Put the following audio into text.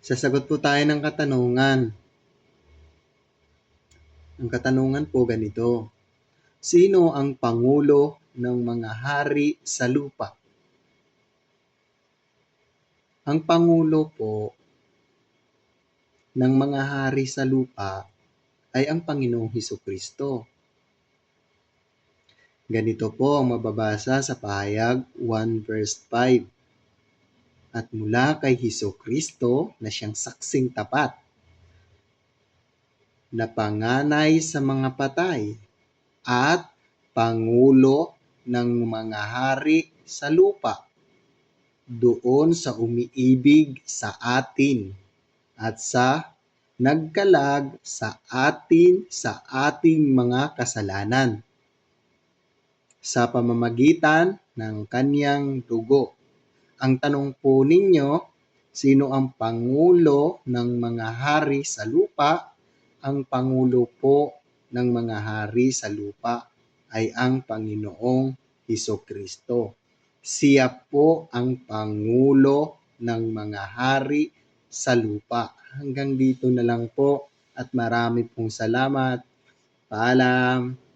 Sasagot po tayo ng katanungan. Ang katanungan po ganito. Sino ang pangulo ng mga hari sa lupa? Ang pangulo po ng mga hari sa lupa ay ang Panginoong Heso Kristo. Ganito po ang mababasa sa pahayag 1 verse 5. At mula kay Heso Kristo na siyang saksing tapat, na panganay sa mga patay at pangulo ng mga hari sa lupa doon sa umiibig sa atin at sa nagkalag sa atin sa ating mga kasalanan sa pamamagitan ng kanyang dugo. Ang tanong po ninyo, sino ang pangulo ng mga hari sa lupa? Ang pangulo po ng mga hari sa lupa ay ang Panginoong Heso Kristo. Siya po ang pangulo ng mga hari sa lupa. Hanggang dito na lang po at marami pong salamat. Paalam.